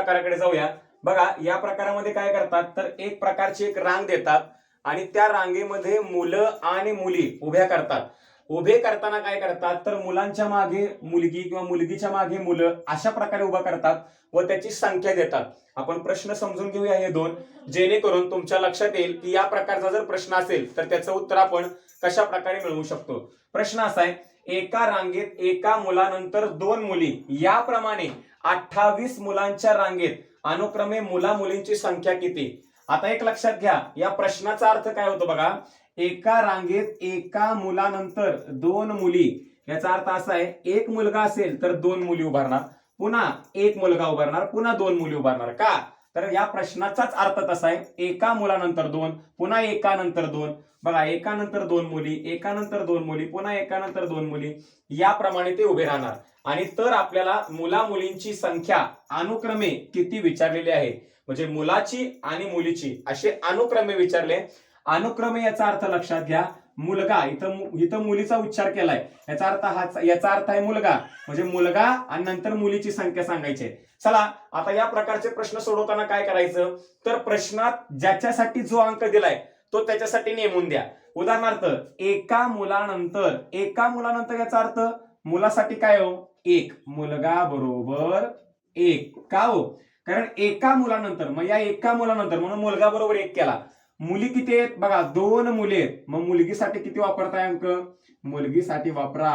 प्रकाराकडे जाऊया बघा या प्रकारामध्ये काय करतात तर एक प्रकारची एक रांग देतात आणि त्या रांगेमध्ये मुलं आणि मुली उभ्या करतात. उभे करताना काय करतात तर मुलांच्या मागे मुलगी किंवा मुलगीच्या मागे मुलं अशा प्रकारे उभा करतात व त्याची संख्या देतात. आपण प्रश्न समजून घेऊया हे दोन. जेणेकरून तुमच्या लक्षात येईल की या प्रकारचा जर प्रश्न असेल तर त्याचं उत्तर आपण कशा प्रकारे मिळवू शकतो? प्रश्न असा आहे एका रांगेत एका मुलानंतर दोन मुली. याप्रमाणे अठ्ठावीस मुलांच्या रांगेत. अनुक्रमे मुला मुलींची संख्या किती? आता एक लक्षात घ्या. या प्रश्नाचा अर्थ काय होतो बघा? एका रांगेत एका मुलानंतर दोन मुली. याचा अर्थ असा आहे एक मुलगा असेल तर दोन मुली उभारणार. पुन्हा एक मुलगा उभारणार पुन्हा दोन मुली उभारणार. का? तर या प्रश्नाचाच अर्थ तसा आहे. एका मुलानंतर दोन पुन्हा एकानंतर दोन. बघा एकानंतर दोन मुली एकानंतर दोन मुली पुन्हा एकानंतर दोन मुली याप्रमाणे ते उभे राहणार. आणि तर आपल्याला मुला मुलींची संख्या अनुक्रमे किती विचारलेली आहे? म्हणजे मुलाची आणि मुलीची असे अनुक्रमे विचारले. अनुक्रमे याचा अर्थ लक्षात घ्या. मुलगा इथं इथं मुलीचा उच्चार केलाय. याचा अर्थ हा याचा अर्थ आहे मुलगा. म्हणजे मुलगा आणि नंतर मुलीची संख्या सांगायची आहे. चला आता या प्रकारचे प्रश्न सोडवताना काय करायचं? तर प्रश्नात ज्याच्यासाठी जो अंक दिलाय तो त्याच्यासाठी नेमून द्या. उदाहरणार्थ एका मुलानंतर एका मुलानंतर याचा अर्थ? मुलासाठी काय हो? एक. मुलगा बरोबर एक. का हो? कारण एका मुलानंतर मग या एका मुलानंतर म्हणून मुलगा बरोबर एक केला. मुली किती आहेत? बघा दोन मुली आहेत. मग मुलगीसाठी किती वापरताय अंक? मुलगीसाठी वापरा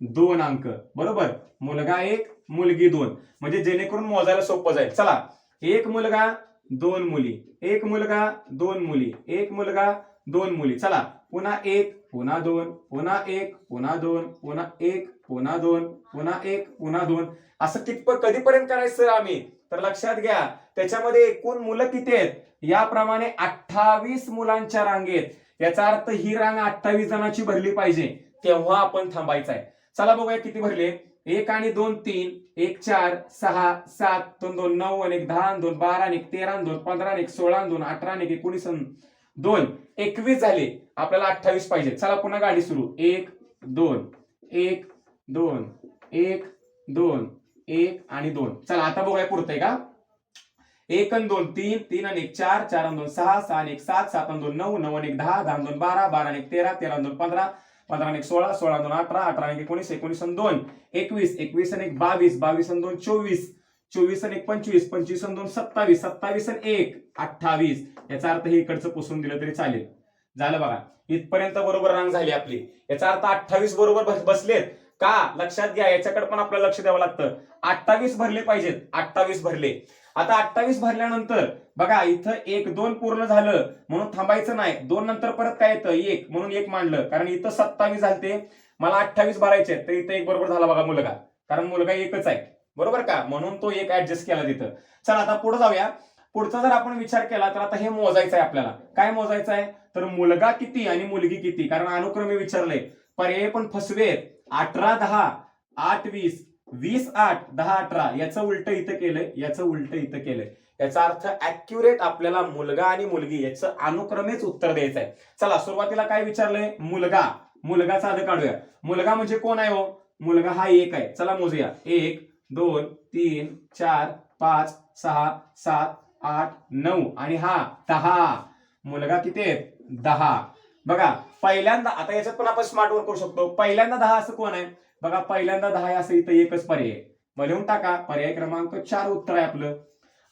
दोन अंक. बरोबर? मुलगा एक मुलगी दोन. म्हणजे जेणेकरून मोजायला सोपं जाईल. चला एक मुलगा दोन मुली. एक मुलगा दोन मुली. एक मुलगा दोन मुली. चला पुन्हा एक पुन्हा दोन पुन्हा एक पुन्हा दोन पुन्हा एक पुन्हा दोन पुन्हा एक पुन्हा दोन. असं कितपत कधीपर्यंत करायचं आम्ही? तर लक्षात घ्या त्याच्यामध्ये एकूण मुलं किती आहेत? याप्रमाणे अठ्ठावीस मुलांच्या रांगेत याचा अर्थ ही रांग अठ्ठावीस जणांची भरली पाहिजे. तेव्हा आपण थांबायचं आहे. चला बघूया किती भरले एक आणि दोन तीन. एक चार सहा सात दोन दोन नऊ आणि एक दहा आणि दोन बारा आणि तेरा आणि दोन पंधरा आणि एक सोळा दोन अठरा आणि एक एकोणीस दोन. एकवीस झाले. आपल्याला अठ्ठावीस पाहिजे. चला पुन्हा गाडी सुरू. एक दोन. एक दोन. एक दोन. एक आणि दोन. चला आता बघूया पुरतंय का? एक आणि दोन तीन. तीन आणि एक चार. चार आणि दोन सहा. सहा आणि एक सात. सात आणि दोन नऊ. नऊ आणि एक दहा. दहा आणि दोन बारा. बारा आणि एक तेरा. तेरा आणि दोन पंधरा. पंधरा आणि एक सोळा. सोळा आणि दोन अठरा. अठरा आणि एकोणीस. एकोणीस आणि दोन. एकवीस. एकवीस आणि एक बावीस. बावीस आणि दोन चोवीस. चोवीस आणि एक पंचवीस. पंचवीस आणि दोन सत्तावीस. सत्तावीस आणि एक अठ्ठावीस. याचा अर्थ हे इकडचं पुसून दिलं तरी चालेल. झालं बघा. इथपर्यंत बरोबर रांग झाली आपली. याचा अर्थ अठ्ठावीस बरोबर बस- बसलेत. का? लक्षात घ्या याच्याकडे पण आपल्याला लक्ष द्यावं लागतं. अठ्ठावीस भरले पाहिजेत. अठ्ठावीस भरले. आता अठ्ठावीस भरल्यानंतर बघा इथं एक दोन पूर्ण झालं म्हणून थांबायचं नाही. दोन नंतर परत काय येतं? एक म्हणून एक मांडलं. कारण इथं सत्तावीस झालते. मला अठ्ठावीस भरायचे तर इथं एक बरोबर झाला बघा मुलगा. कारण मुलगा एकच आहे. बरोबर का? म्हणून तो एक ऍडजस्ट केला तिथं. चला आता पुढे जाऊया. पुढचा जर आपण विचार केला तर आता हे मोजायचं आहे आपल्याला. काय मोजायचं आहे? तर मुलगा किती आणि मुलगी किती? कारण अनुक्रमे विचारलंय पर्याय पण फसवेत. अठरा दहा आठ वीस वीस आठ दहा अठरा याचं उलट इथं केलंय याचं उलट इथं केलंय. याचा अर्थ ऍक्युरेट आपल्याला मुलगा आणि मुलगी याचं अनुक्रमेच उत्तर द्यायचं आहे चला सुरुवातीला काय विचारलंय? मुलगा. मुलगाचा आधी काढूया. मुलगा म्हणजे कोण आहे हो? मुलगा हा एक आहे. चला मोजूया. एक दोन तीन चार पाच सहा सात आठ नऊ आणि हा दहा. मुलगा किती आहे? दहा. बघा पहिल्यांदा आता याच्यात पण आपण स्मार्ट वर्क करू शकतो. पहिल्यांदा दहा असं कोण आहे? बघा पहिल्यांदा दहा आहे असं इथं एकच पर्याय मग लिहून टाका पर्याय क्रमांक चार उत्तर आहे आपलं.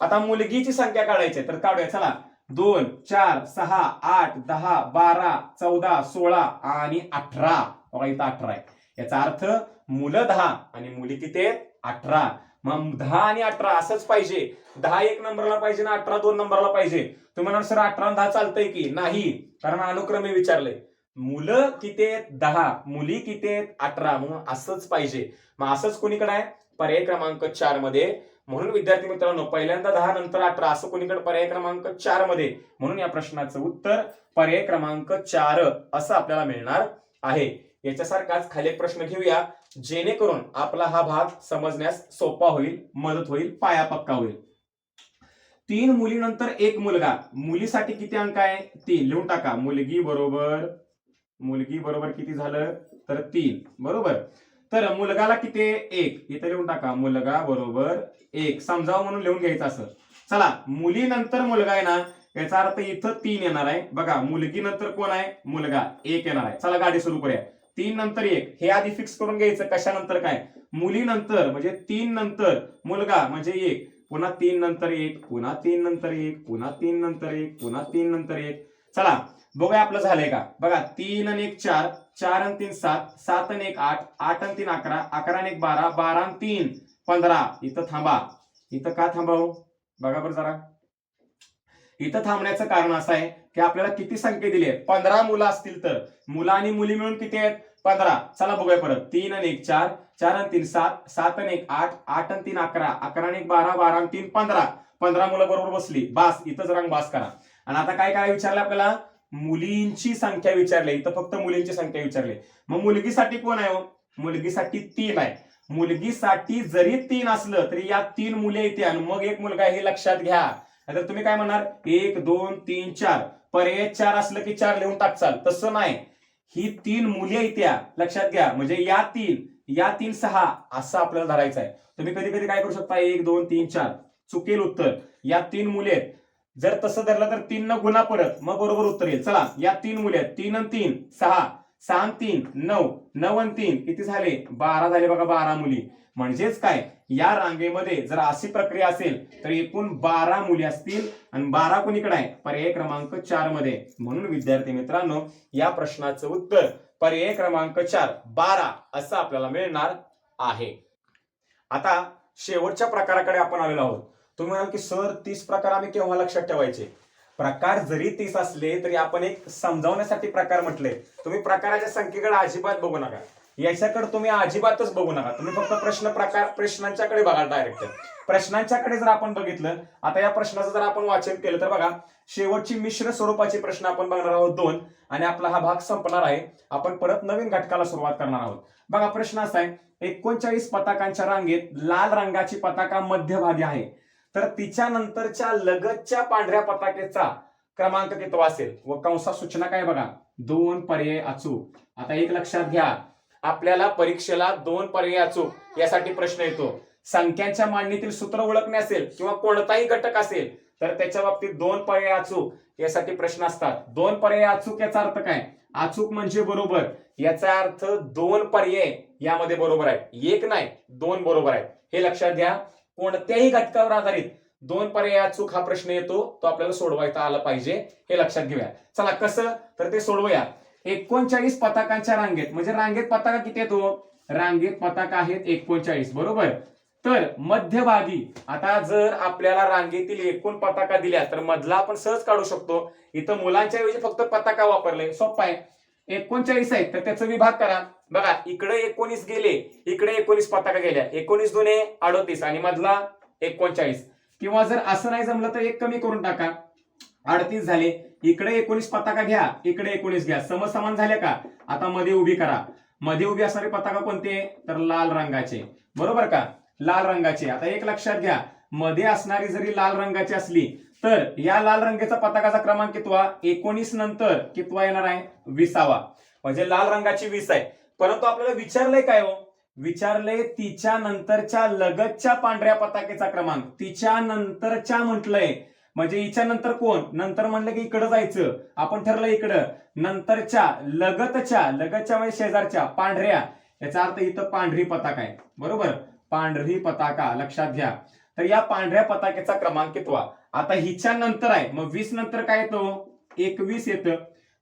आता मुलगीची संख्या काढायची आहे, तर काढूया. चला. दोन चार सहा आठ दहा बारा चौदा सोळा आणि अठरा. बघा इथं अठरा आहे. याचा अर्थ मुलं दहा आणि मुली किती आहेत अठरा. मग दहा आणि अठरा असंच पाहिजे. दहा एक नंबरला पाहिजे ना अठरा दोन नंबरला पाहिजे. तुम्ही म्हणाल सर अठरा दहा चालतंय की? नाही. कारण अनुक्रमे विचारलंय मुलं किती आहेत? दहा. मुली किती आहेत? अठरा. म्हणून असंच पाहिजे. मग असंच कोणीकडे आहे? पर्याय क्रमांक चारमध्ये. म्हणून विद्यार्थी मित्रांनो पहिल्यांदा दहा नंतर अठरा असं कोणीकडे? पर्याय क्रमांक चारमध्ये. म्हणून या प्रश्नाचं उत्तर पर्याय क्रमांक चार असं आपल्याला मिळणार आहे. याच्यासारखाच खाली एक प्रश्न घेऊया. जेणेकरून आपला हा भाग समजण्यास सोपा होईल मदत होईल पाया पक्का होईल. तीन मुलीनंतर एक मुलगा. मुलीसाठी किती अंक आहे? तीन. लिहून टाका. मुलगी बरोबर मुलगी बरोबर किती झालं? तर तीन. बरोबर? तर मुलगाला किती एक. इथे लिहून टाका. मुलगा बरोबर एक. समजावं म्हणून लिहून घ्यायचं असं. चला मुलीनंतर मुलगा आहे ना याचा अर्थ इथं तीन येणार आहे. बघा मुलगी नंतर कोण आहे? मुलगा. एक येणार आहे. चला गाडी सुरू करूया. तीन नंतर एक. हे आधी फिक्स करून घ्यायचं. कशानंतर काय? मुलीनंतर. म्हणजे तीन नंतर मुलगा म्हणजे एक. पुन्हा तीन नंतर एक. पुन्हा तीन नंतर एक. पुन्हा तीन नंतर एक. पुन्हा तीन नंतर एक. चला बघूया आपलं झालंय का? बघा तीन आणि एक चार. चार आणि तीन सात. सात आणि एक आठ. आठ आणि तीन अकरा. अकरा आणि एक बारा. बारा आणि तीन. पंधरा. इथं थांबा. इथं का थांबाव? बघा बरं जरा. इथं थांबण्याचं कारण असं आहे की आपल्याला किती संख्या दिली आहे पंधरा मुलं असतील तर. मुलं आणि मुली मिळून किती आहेत? पंधरा. चला बघूया परत. तीन आणि एक चार. चार आणि तीन सात. सात आणि एक आठ. आठ आणि तीन अकरा. अकरा आणि एक बारा. बारा आणि तीन पंधरा. पंधरा मुलं बरोबर बसली. बास. इथंच रंग बास करा. आणि आता काय काय विचारलं आपल्याला? मुलींची संख्या विचारली. इथं फक्त मुलींची संख्या विचारली. मग मुलगीसाठी कोण आहे हो? मुलगीसाठी तीन आहे. मुलगीसाठी जरी तीन असलं तरी या तीन मुले येते आणि मग एक मुलगा हे लक्षात घ्या. नाहीतर तुम्ही काय म्हणणार? एक दोन तीन चार. पर्याय चार असलं की चार लिहून टाकचाल तसं नाही. ही तीन मुले येत्या लक्षात घ्या. म्हणजे या तीन या तीन सहा असं आपल्याला धरायचं आहे. तुम्ही कधी कधी काय करू शकता? एक दोन तीन चार. चुकेल उत्तर. या तीन मुले आहेत. जर तसं धरलं तर तीन न गुन्हा परत. मग बरोबर उत्तर येईल. चला या तीन मुले आहेत. तीन आणि तीन सहा. सहा तीन नऊ. नऊ आणि तीन किती झाले? बारा झाले बघा बारा मुली. म्हणजेच काय? या रांगेमध्ये जर अशी प्रक्रिया असेल तर एकूण बारा मुली असतील आणि बारा कोणीकडे आहे? पर्याय क्रमांक चारमध्ये. म्हणून विद्यार्थी मित्रांनो या प्रश्नाचं उत्तर पर्याय क्रमांक चार बारा असं आपल्याला मिळणार आहे. आता शेवटच्या प्रकाराकडे आपण आलेलो आहोत. तुम्ही म्हणाल की सर तीस प्रकार आम्ही केव्हा लक्षात ठेवायचे? प्रकार जरी तीस असले तरी आपण एक समजावण्यासाठी प्रकार म्हटले. तुम्ही प्रकाराच्या संख्येकडे अजिबात बघू नका. याच्याकडे तुम्ही अजिबातच बघू नका. तुम्ही फक्त प्रश्न प्रकार प्रश्नांच्याकडे बघा डायरेक्ट प्रश्नांच्याकडे जर आपण बघितलं आता या प्रश्नाचं जर आपण वाचन केलं तर बघा शेवटची मिश्र स्वरूपाचे प्रश्न आपण बघणार आहोत दोन आणि आपला हा भाग संपणार आहे. आपण परत नवीन घटकाला सुरुवात करणार आहोत. बघा प्रश्न असा आहे एकोणचाळीस पताकांच्या रांगेत लाल रंगाची पताका मध्यभागी आहे. तर तिच्या नंतरच्या लगतच्या पांढऱ्या पताकेचा क्रमांक किती असेल? व कंसा सूचना काय बघा? दोन पर्याय अचूक. आता एक लक्षात घ्या. आपल्याला परीक्षेला दोन पर्याय अचूक यासाठी प्रश्न येतो. संख्यांच्या मांडणीतील सूत्र ओळखणे असेल किंवा कोणताही घटक असेल तर त्याच्या बाबतीत दोन पर्याय अचूक यासाठी प्रश्न असतात. दोन पर्याय अचूक याचा अर्थ काय? अचूक म्हणजे बरोबर. याचा अर्थ दोन पर्याय यामध्ये बरोबर आहे एक नाही दोन बरोबर आहेत. हे लक्षात घ्या. कोणत्याही घटकावर आधारित दोन पर्याय अचूक हा प्रश्न येतो तो आपल्याला सोडवायचा आला पाहिजे. हे लक्षात घेऊया. चला कसं? तर ते सोडवूया. एकोणचाळीस पताकांच्या रांगेत. म्हणजे रांगेत पताका किती येतो? रांगेत पताका आहेत एकोणचाळीस. बरोबर? तर मध्यभागी आता जर आपल्याला रांगेतील एकूण पताका दिल्या तर मधला आपण सहज काढू शकतो. इथं मुलांच्या ऐवजी फक्त पताका वापरले. सोपं आहे. एकोणचाळीस आहेत तर त्याचा विभाग करा. बघा इकडे एकोणीस गेले इकडे एकोणीस पताका गेल्या. एकोणीस दोन्ही अडोतीस आणि मधला एकोणचाळीस. किंवा जर असं नाही जमलं तर एक कमी करून टाका. अडतीस झाले. इकडे एकोणीस पताका घ्या. इकडे एकोणीस घ्या. समसमान झाले का? आता मध्ये उभी करा. मध्ये उभी असणारे पताका कोणते? तर लाल रंगाचे. बरोबर का? लाल रंगाचे. आता एक लक्षात घ्या. मध्ये असणारी जरी लाल रंगाची असली तर या लाल रंगाचा पताकाचा क्रमांक कितवा? एकोणीस नंतर कितवा येणार आहे? विसावा. म्हणजे लाल रंगाची वीस आहे. परंतु आपल्याला विचारलंय काय हो? विचारले तिच्या नंतरच्या लगतच्या पांढऱ्या पताकेचा क्रमांक. तिच्या नंतरच्या म्हटलंय म्हणजे हिच्या नंतर कोण? नंतर म्हणलं की इकडं जायचं. आपण ठरलं इकडं. नंतरच्या लगतच्या लगतच्या म्हणजे शेजारच्या पांढऱ्या. याचा अर्थ इथं पांढरी पताका आहे. बरोबर? पांढरी पताका. लक्षात घ्या. तर या पांढऱ्या पताकेचा क्रमांक कितवा? आता हिच्या नंतर आहे. मग वीस नंतर काय येतो? एकवीस येतं.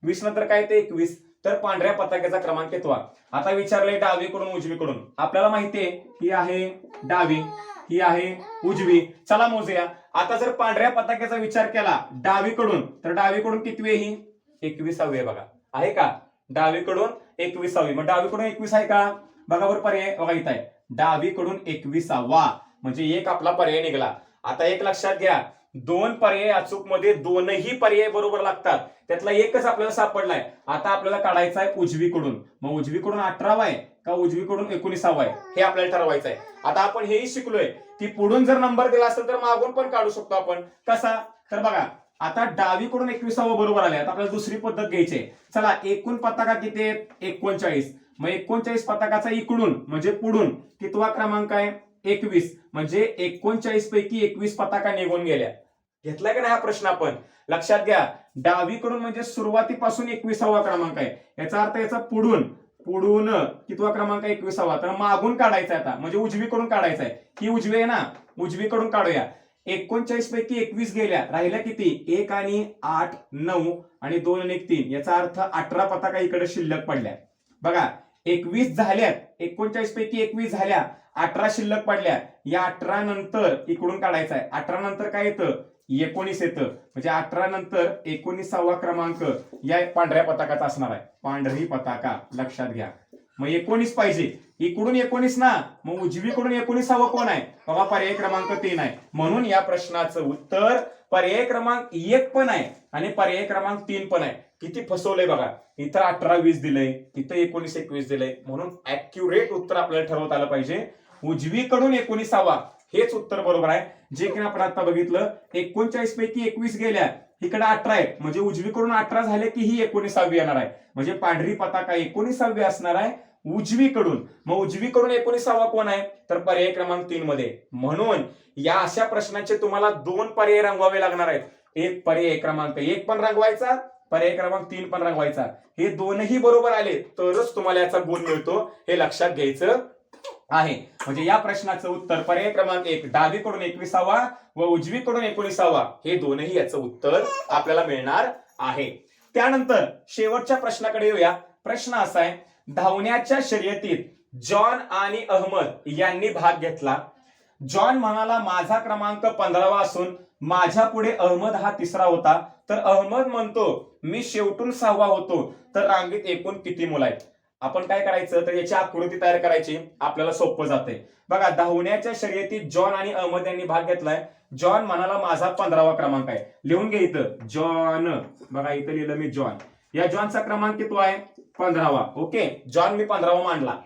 वीस नंतर काय येतं? एकवीस. तर पांढऱ्या पताक्याचा क्रमांक कितवा आता विचारलंय डावीकडून उजवीकडून. आपल्याला माहितीये ही आहे डावी ही आहे उजवी. चला मोजूया. आता जर पांढऱ्या पताक्याचा विचार केला डावीकडून तर डावीकडून कितवी आहे ही? एकविसावी आहे बघा. आहे का? डावीकडून एकविसावी. मग डावीकडून एकवीस आहे का? बघा बरं पर्याय. बघा इथं आहे. डावीकडून एकविसावा. म्हणजे एक आपला पर्याय निघाला. आता एक लक्षात घ्या. दोन पर्याय अचूकमध्ये दोनही पर्याय बरोबर लागतात. त्यातला एकच आपल्याला सापडलाय. आता आपल्याला काढायचा आहे उजवीकडून. मग उजवीकडून अठरावा आहे का उजवीकडून एकोणीसावा आहे? हे आपल्याला ठरवायचं आहे. आता आपण हेही शिकलोय की पुढून जर नंबर दिला असेल तर मागून पण काढू शकतो आपण. कसा? तर बघा आता डावीकडून एकविसावं बरोबर आले आता आपल्याला दुसरी पद्धत घ्यायची आहे. चला एकूण पताका किती आहेत? एकोणचाळीस. मग एकोणचाळीस पताकाचा इकडून म्हणजे पुढून कितवा क्रमांक आहे? एकवीस. म्हणजे एकोणचाळीस पैकी एकवीस पताका निघून गेल्या. घेतलाय का नाही हा प्रश्न आपण? लक्षात घ्या डावीकडून म्हणजे सुरुवातीपासून एकविसावा क्रमांक आहे. याचा अर्थ याचा पुढून पुढून कितवा क्रमांक एकविसावा. तर मागून काढायचा आहे आता. म्हणजे उजवीकडून काढायचा आहे. ही उजवी आहे ना? उजवीकडून काढूया. एकोणचाळीस पैकी एकवीस गेल्या. राहिल्या किती? एक आणि आठ नऊ आणि दोन आणि एक तीन. याचा अर्थ अठरा पताका इकडे शिल्लक पडल्या. बघा एकवीस झाल्यात. एकोणचाळीस पैकी एकवीस झाल्या. अठरा शिल्लक पडल्या. या अठरा नंतर इकडून काढायचा आहे. अठरा नंतर काय येतं? एकोणीस येतं. म्हणजे अठरा नंतर एकोणीसावा क्रमांक या पांढऱ्या पताकाचा असणार आहे. पांढरी पताका लक्षात घ्या. मग एकोणीस पाहिजे. इकडून एकोणीस ना. मग उजवीकडून एकोणीसावं कोण आहे? बघा पर्याय क्रमांक तीन आहे. म्हणून या प्रश्नाचं उत्तर पर्याय क्रमांक एक पण आहे आणि पर्याय क्रमांक तीन पण आहे. किती फसवलंय बघा. इथं अठरा वीस दिलंय. इथं एकोणीस एकवीस दिलंय. म्हणून अॅक्युरेट उत्तर आपल्याला ठरवता आलं पाहिजे. उजवीकडून एकोणीसावा. हेच उत्तर बरोबर आहे. जे की आपण आता बघितलं एकोणचाळीस पैकी एकवीस गेल्या इकडे अठरा आहे. म्हणजे उजवीकडून अठरा झाले की ही एकोणीसावी येणार आहे. म्हणजे पांढरी पताका एकोणीसावी असणार आहे उजवीकडून. मग उजवीकडून एकोणीसावा कोण आहे? तर पर्याय क्रमांक तीन मध्ये. म्हणून या अशा प्रश्नाचे तुम्हाला दोन पर्याय रंगवावे लागणार आहेत. एक पर्याय क्रमांक एक पण रंगवायचा पर्याय क्रमांक तीन पण रंगवायचा. हे दोनही बरोबर आले तरच तुम्हाला याचा गुण मिळतो. हे लक्षात घ्यायचं. आहे. म्हणजे या प्रश्नाचं उत्तर पर्याय क्रमांक एक डावीकडून एकविसावा व उजवीकडून एकोणीसावा हे दोनही याचं उत्तर आपल्याला मिळणार आहे. त्यानंतर शेवटच्या प्रश्नाकडे येऊया. प्रश्न असा आहे धावण्याच्या शर्यतीत जॉन आणि अहमद यांनी भाग घेतला. जॉन म्हणाला माझा क्रमांक पंधरावा असून माझ्या पुढे अहमद हा तिसरा होता. तर अहमद म्हणतो मी शेवटून सहावा होतो. तर रांगेत एकूण किती मुलं आहेत? आपण काय करायचं? तर याची आकृती तयार करायची. आपल्याला सोपं जाते बघा धावण्याच्या शर्यतीत जॉन आणि अहमद यांनी भाग घेतलाय. जॉन म्हणाला माझा पंधरावा क्रमांक आहे. लिहून घे इथं. जॉन. बघा इथं लिहिलं मी जॉन. या जॉनचा क्रमांक किती आहे? पंधरावा. ओके? जॉन मी पंधरावा मांडला.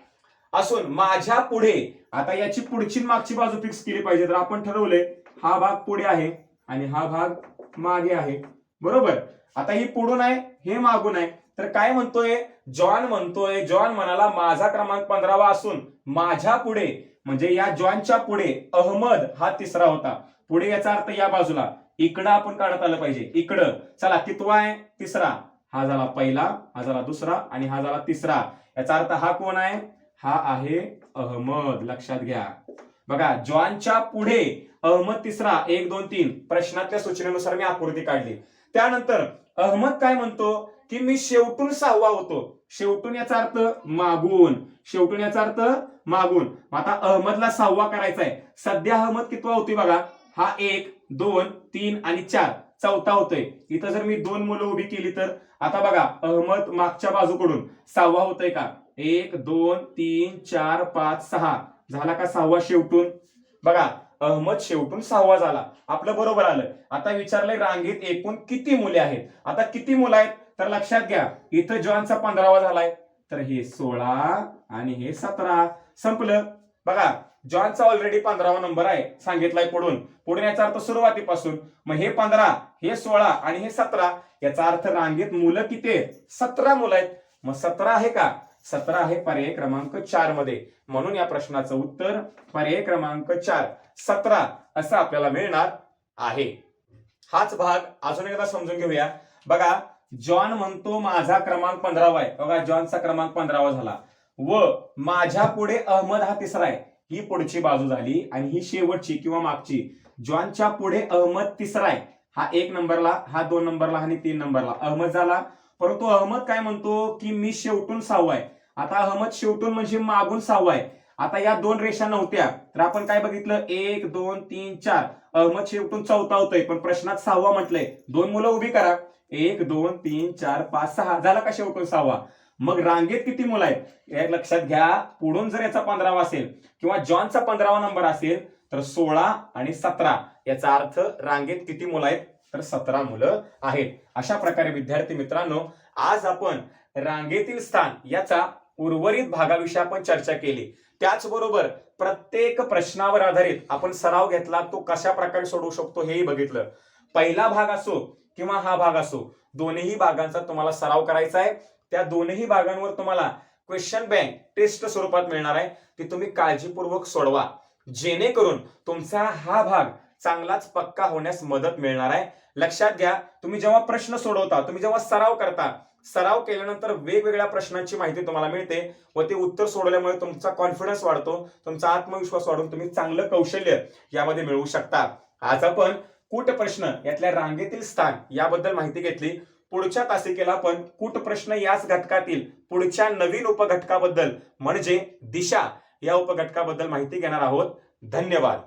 असून माझ्या पुढे आता याची पुढची मागची बाजू फिक्स केली पाहिजे. तर आपण ठरवले हा भाग पुढे आहे आणि हा भाग मागे आहे. बरोबर? आता ही पुढून आहे हे मागून आहे. तर काय म्हणतोय? जॉन म्हणतोय जॉन म्हणाला माझा क्रमांक पंधरावा असून माझ्या पुढे म्हणजे या जॉनच्या पुढे अहमद हा तिसरा होता. पुढे याचा अर्थ या बाजूला इकडं आपण काढत आलं पाहिजे. इकडं चला कितवा आहे? तिसरा. हा झाला पहिला हा झाला दुसरा आणि हा झाला तिसरा. याचा अर्थ हा कोण आहे? हा आहे अहमद. लक्षात घ्या. बघा जॉनच्या पुढे अहमद तिसरा. एक दोन तीन. प्रश्नातल्या सूचनेनुसार मी आकृती काढली. त्यानंतर अहमद काय म्हणतो? की मी शेवटून सहावा होतो. शेवटून याचा अर्थ मागून. शेवटून याचा अर्थ मागून. आता अहमदला सहावा करायचा आहे. सध्या अहमद कितवा होती बघा? हा एक दोन तीन आणि चार. चौथा होतोय. इथं जर मी दोन मुलं उभी केली तर? आता बघा अहमद मागच्या बाजूकडून. सहावा होतोय का? एक दोन तीन चार पाच सहा. झाला का सहावा शेवटून? बघा अहमद शेवटून सहावा झाला. आपलं बरोबर आलं. आता विचारलंय रांगेत एकूण किती मुले आहेत? आता किती मुलं आहेत? तर लक्षात घ्या इथं जॉनचा पंधरावा झालाय. तर हे सोळा आणि हे सतरा. संपलं. बघा जॉनचा ऑलरेडी पंधरावा नंबर आहे सांगितलाय पुढून. पुढे याचा अर्थ सुरुवातीपासून. मग हे पंधरा हे सोळा आणि हे सतरा याचा अर्थ रांगेत मुलं किती आहेत? सतरा मुलं आहेत. मग सतरा आहे का? सतरा आहे पर्याय क्रमांक चारमध्ये. म्हणून या प्रश्नाचं उत्तर पर्याय क्रमांक चार. सतरा असं आपल्याला मिळणार आहे. हाच भाग अजून एकदा समजून घेऊया. बघा जॉन म्हणतो माझा क्रमांक पंधरावा आहे. बघा जॉनचा क्रमांक पंधरावा झाला. व माझ्या पुढे अहमद हा तिसरा आहे. ही पुढची बाजू झाली आणि ही शेवटची किंवा मागची. जॉनच्या पुढे अहमद तिसरा आहे. हा एक नंबरला हा दोन नंबरला आणि तीन नंबरला. अहमद झाला. परंतु अहमद काय म्हणतो की मी शेवटून सहावा आहे. आता अहमद शेवटून म्हणजे मागून सहावा आहे. आता या दोन रेषा नव्हत्या. तर आपण काय बघितलं? एक दोन तीन चार. अहमद शेवटून चौथा होतोय. पण प्रश्नात सहावा म्हटलंय. दोन मुलं उभी करा. एक दोन तीन चार पाच सहा. झाला का शेवटून सहावा? मग रांगेत किती मुलं आहेत? एक लक्षात घ्या पुढून जर याचा पंधरावा असेल किंवा जॉनचा पंधरावा नंबर असेल तर सोळा आणि सतरा. याचा अर्थ रांगेत किती मुलं आहेत? तर सतरा मुलं आहेत. अशा प्रकारे विद्यार्थी मित्रांनो आज आपण रांगेतील स्थान याचा उर्वरित भागाविषयी आपण चर्चा केली. त्याचबरोबर प्रत्येक प्रश्नावर आधारित आपण सराव घेतला तो कशा प्रकारे सोडवू शकतो हेही बघितलं. पहिला भाग असो किंवा हा भाग असो दोन्ही भागांचा तुम्हाला सराव करायचा आहे. त्या दोन्ही भागांवर तुम्हाला क्वेश्चन बँक टेस्ट स्वरूपात मिळणार आहे. ती तुम्ही काळजीपूर्वक सोडवा. जेणेकरून तुमचा हा भाग चांगलाच पक्का होण्यास मदत मिळणार आहे. लक्षात घ्या तुम्ही जेव्हा प्रश्न सोडवता तुम्ही जेव्हा सराव करता सराव केल्यानंतर वेगवेगळ्या प्रश्नांची माहिती तुम्हाला मिळते व ते उत्तर सोडवल्यामुळे तुमचा कॉन्फिडन्स वाढतो तुमचा आत्मविश्वास वाढून तुम्ही चांगलं कौशल्य यामध्ये मिळवू शकता. आज आपण कूट प्रश्न यातल्या रांगेतील स्थान याबद्दल माहिती घेतली. पुढच्या तासिकेला आपण कूट प्रश्न याच घटकातील पुढच्या नवीन उपघटकाबद्दल म्हणजे दिशा या उपघटकाबद्दल माहिती घेणार आहोत. धन्यवाद.